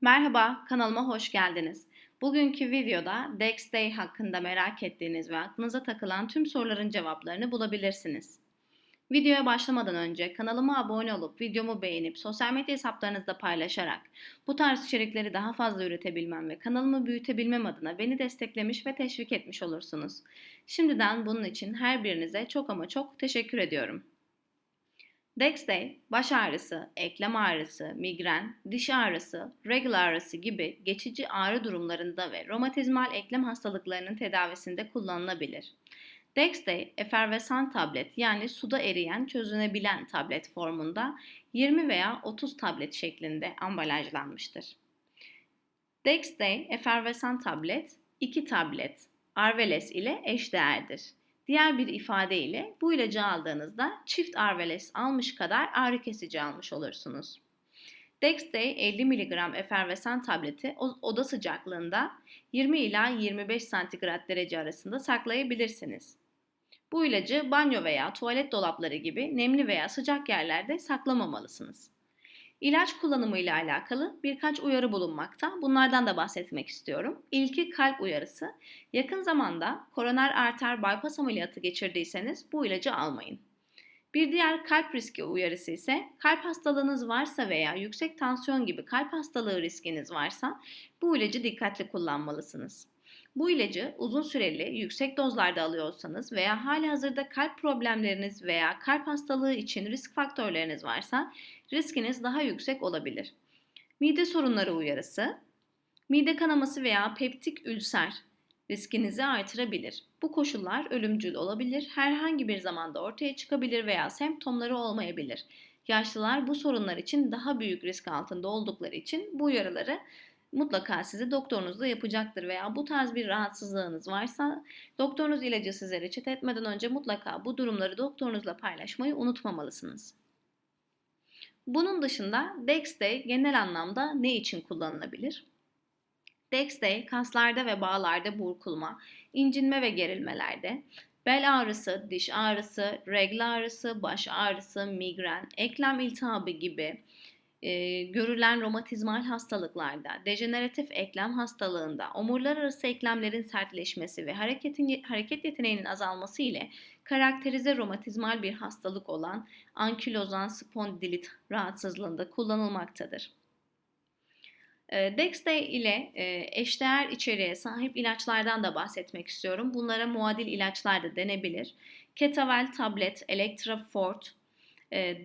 Merhaba, kanalıma hoş geldiniz. Bugünkü videoda Dex Day hakkında merak ettiğiniz ve aklınıza takılan tüm soruların cevaplarını bulabilirsiniz. Videoya başlamadan önce kanalıma abone olup videomu beğenip sosyal medya hesaplarınızda paylaşarak bu tarz içerikleri daha fazla üretebilmem ve kanalımı büyütebilmem adına beni desteklemiş ve teşvik etmiş olursunuz. Şimdiden bunun için her birinize çok ama çok teşekkür ediyorum. Dexday, baş ağrısı, eklem ağrısı, migren, diş ağrısı, regl ağrısı gibi geçici ağrı durumlarında ve romatizmal eklem hastalıklarının tedavisinde kullanılabilir. Dexday, efervesan tablet yani suda eriyen çözünebilen tablet formunda 20 veya 30 tablet şeklinde ambalajlanmıştır. Dexday, efervesan tablet 2 tablet Arveles ile eşdeğerdir. Diğer bir ifadeyle bu ilacı aldığınızda çift Arveles almış kadar ağrı kesici almış olursunuz. Dexday 50 mg efervesan tableti oda sıcaklığında 20 ila 25 santigrat derece arasında saklayabilirsiniz. Bu ilacı banyo veya tuvalet dolapları gibi nemli veya sıcak yerlerde saklamamalısınız. İlaç kullanımı ile alakalı birkaç uyarı bulunmakta. Bunlardan da bahsetmek istiyorum. İlki kalp uyarısı. Yakın zamanda koroner arter bypass ameliyatı geçirdiyseniz bu ilacı almayın. Bir diğer kalp riski uyarısı ise kalp hastalığınız varsa veya yüksek tansiyon gibi kalp hastalığı riskiniz varsa bu ilacı dikkatli kullanmalısınız. Bu ilacı uzun süreli yüksek dozlarda alıyorsanız veya hali hazırda kalp problemleriniz veya kalp hastalığı için risk faktörleriniz varsa riskiniz daha yüksek olabilir. Mide sorunları uyarısı, mide kanaması veya peptik ülser riskinizi artırabilir. Bu koşullar ölümcül olabilir, herhangi bir zamanda ortaya çıkabilir veya semptomları olmayabilir. Yaşlılar bu sorunlar için daha büyük risk altında oldukları için bu uyarıları mutlaka sizi doktorunuzla yapacaktır veya bu tarz bir rahatsızlığınız varsa doktorunuz ilacı size reçete etmeden önce mutlaka bu durumları doktorunuzla paylaşmayı unutmamalısınız. Bunun dışında Dexday genel anlamda ne için kullanılabilir? Dexday kaslarda ve bağlarda burkulma, incinme ve gerilmelerde, bel ağrısı, diş ağrısı, regl ağrısı, baş ağrısı, migren, eklem iltihabı gibi e, görülen romatizmal hastalıklarda, dejeneratif eklem hastalığında, omurlar arası eklemlerin sertleşmesi ve hareketin, hareket yeteneğinin azalması ile karakterize romatizmal bir hastalık olan ankilozan spondilit rahatsızlığında kullanılmaktadır. Dexday ile eşdeğer içeriğe sahip ilaçlardan da bahsetmek istiyorum. Bunlara muadil ilaçlar da denebilir. Ketavel tablet, Electra Fort,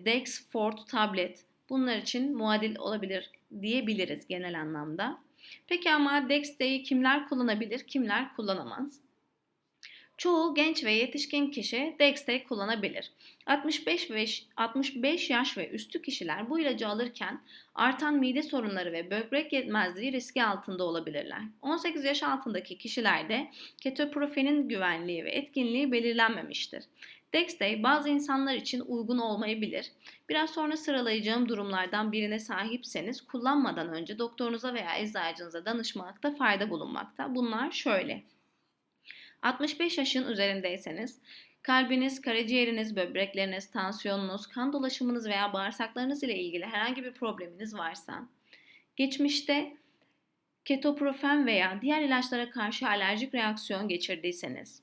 Dex Fort tablet, bunlar için muadil olabilir diyebiliriz genel anlamda. Peki ama Dexday'i kimler kullanabilir, kimler kullanamaz? Çoğu genç ve yetişkin kişi Dexday kullanabilir. 65 ve 65 yaş ve üstü kişiler bu ilacı alırken artan mide sorunları ve böbrek yetmezliği riski altında olabilirler. 18 yaş altındaki kişilerde ketoprofenin güvenliği ve etkinliği belirlenmemiştir. Dexday bazı insanlar için uygun olmayabilir. Biraz sonra sıralayacağım durumlardan birine sahipseniz kullanmadan önce doktorunuza veya eczacınıza danışmakta fayda bulunmakta. Bunlar şöyle. 65 yaşın üzerindeyseniz kalbiniz, karaciğeriniz, böbrekleriniz, tansiyonunuz, kan dolaşımınız veya bağırsaklarınız ile ilgili herhangi bir probleminiz varsa, geçmişte ketoprofen veya diğer ilaçlara karşı alerjik reaksiyon geçirdiyseniz,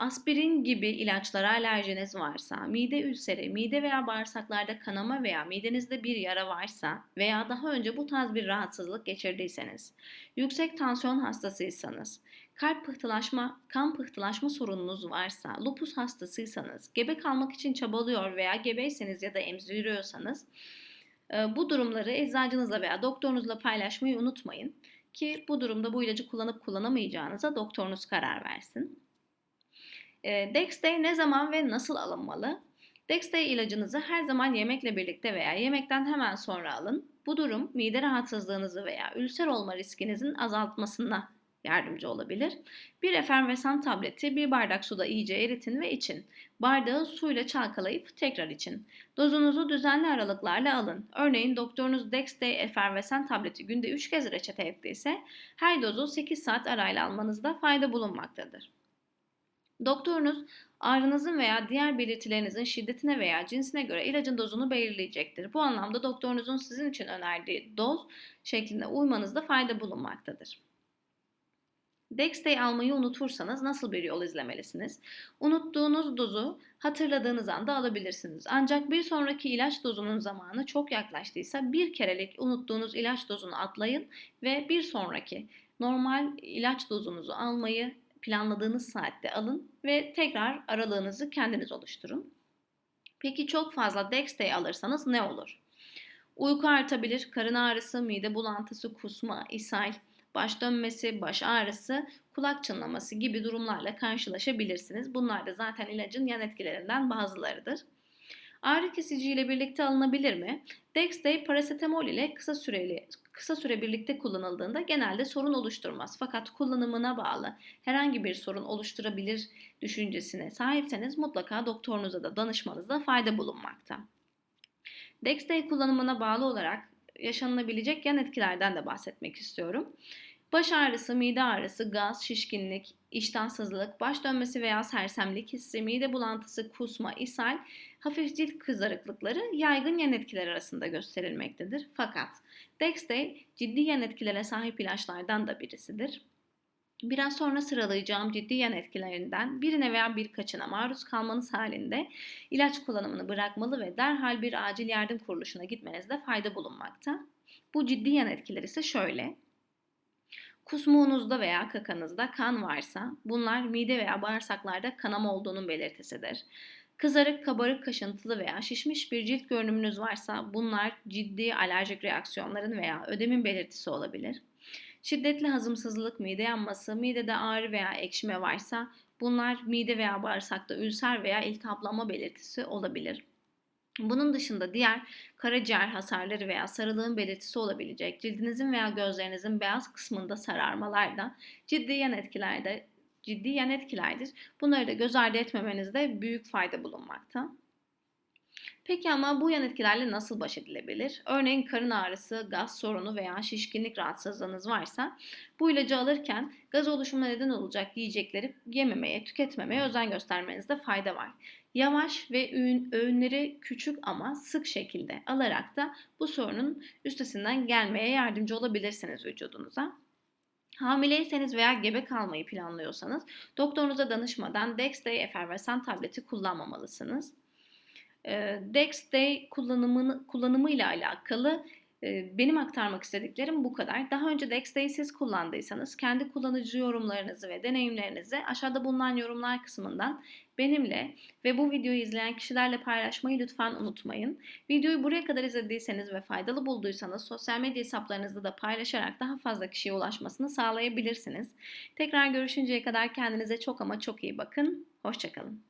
Aspirin gibi ilaçlara alerjiniz varsa, mide ülseri, mide veya bağırsaklarda kanama veya midenizde bir yara varsa veya daha önce bu tarz bir rahatsızlık geçirdiyseniz, yüksek tansiyon hastasıysanız, kalp pıhtılaşma, kan pıhtılaşma sorununuz varsa, lupus hastasıysanız, gebe kalmak için çabalıyor veya gebeyseniz ya da emziriyorsanız e, bu durumları eczacınızla veya doktorunuzla paylaşmayı unutmayın ki bu durumda bu ilacı kullanıp kullanamayacağınıza doktorunuz karar versin. E, Dexday ne zaman ve nasıl alınmalı? Dexday ilacınızı her zaman yemekle birlikte veya yemekten hemen sonra alın. Bu durum mide rahatsızlığınızı veya ülser olma riskinizin azaltmasına yardımcı olabilir. Bir efervesan tableti bir bardak suda iyice eritin ve için. Bardağı suyla çalkalayıp tekrar için. Dozunuzu düzenli aralıklarla alın. Örneğin doktorunuz Dexday efervesan tableti günde 3 kez reçete ettiyse her dozu 8 saat arayla almanızda fayda bulunmaktadır. Doktorunuz ağrınızın veya diğer belirtilerinizin şiddetine veya cinsine göre ilacın dozunu belirleyecektir. Bu anlamda doktorunuzun sizin için önerdiği doz şeklinde uymanızda fayda bulunmaktadır. Dextay almayı unutursanız nasıl bir yol izlemelisiniz? Unuttuğunuz dozu hatırladığınız anda alabilirsiniz. Ancak bir sonraki ilaç dozunun zamanı çok yaklaştıysa bir kerelik unuttuğunuz ilaç dozunu atlayın ve bir sonraki normal ilaç dozunuzu almayı planladığınız saatte alın ve tekrar aralığınızı kendiniz oluşturun. Peki çok fazla Dextay alırsanız ne olur? Uyku artabilir, karın ağrısı, mide bulantısı, kusma, ishal, baş dönmesi, baş ağrısı, kulak çınlaması gibi durumlarla karşılaşabilirsiniz. Bunlar da zaten ilacın yan etkilerinden bazılarıdır. Ağrı kesici ile birlikte alınabilir mi? Dextay parasetamol ile kısa süreli kısa süre birlikte kullanıldığında genelde sorun oluşturmaz. Fakat kullanımına bağlı herhangi bir sorun oluşturabilir düşüncesine sahipseniz mutlaka doktorunuza da danışmanızda fayda bulunmakta. Dextay kullanımına bağlı olarak yaşanılabilecek yan etkilerden de bahsetmek istiyorum. Baş ağrısı, mide ağrısı, gaz, şişkinlik, iştahsızlık, baş dönmesi veya sersemlik hissi, mide bulantısı, kusma, ishal, hafif cilt kızarıklıkları yaygın yan etkiler arasında gösterilmektedir. Fakat Dextay ciddi yan etkilere sahip ilaçlardan da birisidir. Biraz sonra sıralayacağım ciddi yan etkilerinden birine veya birkaçına maruz kalmanız halinde ilaç kullanımını bırakmalı ve derhal bir acil yardım kuruluşuna gitmenizde fayda bulunmakta. Bu ciddi yan etkiler ise şöyle. Kusmuğunuzda veya kakanızda kan varsa bunlar mide veya bağırsaklarda kanama olduğunun belirtisidir. Kızarık, kabarık, kaşıntılı veya şişmiş bir cilt görünümünüz varsa bunlar ciddi alerjik reaksiyonların veya ödemin belirtisi olabilir. Şiddetli hazımsızlık, mide yanması, midede ağrı veya ekşime varsa bunlar mide veya bağırsakta ülser veya iltihaplanma belirtisi olabilir. Bunun dışında diğer karaciğer hasarları veya sarılığın belirtisi olabilecek cildinizin veya gözlerinizin beyaz kısmında sararmalar da ciddi yan etkilerde ciddi yan etkilerdir. Bunları da göz ardı etmemenizde büyük fayda bulunmakta. Peki ama bu yan etkilerle nasıl baş edilebilir? Örneğin karın ağrısı, gaz sorunu veya şişkinlik rahatsızlığınız varsa bu ilacı alırken gaz oluşumuna neden olacak yiyecekleri yememeye, tüketmemeye özen göstermenizde fayda var. Yavaş ve öğün, öğünleri küçük ama sık şekilde alarak da bu sorunun üstesinden gelmeye yardımcı olabilirsiniz vücudunuza. Hamileyseniz veya gebe kalmayı planlıyorsanız doktorunuza danışmadan Dexday efervesan tableti kullanmamalısınız. Dexday kullanımını, kullanımı ile alakalı benim aktarmak istediklerim bu kadar. Daha önce Dexday'i siz kullandıysanız kendi kullanıcı yorumlarınızı ve deneyimlerinizi aşağıda bulunan yorumlar kısmından benimle ve bu videoyu izleyen kişilerle paylaşmayı lütfen unutmayın. Videoyu buraya kadar izlediyseniz ve faydalı bulduysanız sosyal medya hesaplarınızda da paylaşarak daha fazla kişiye ulaşmasını sağlayabilirsiniz. Tekrar görüşünceye kadar kendinize çok ama çok iyi bakın. Hoşçakalın.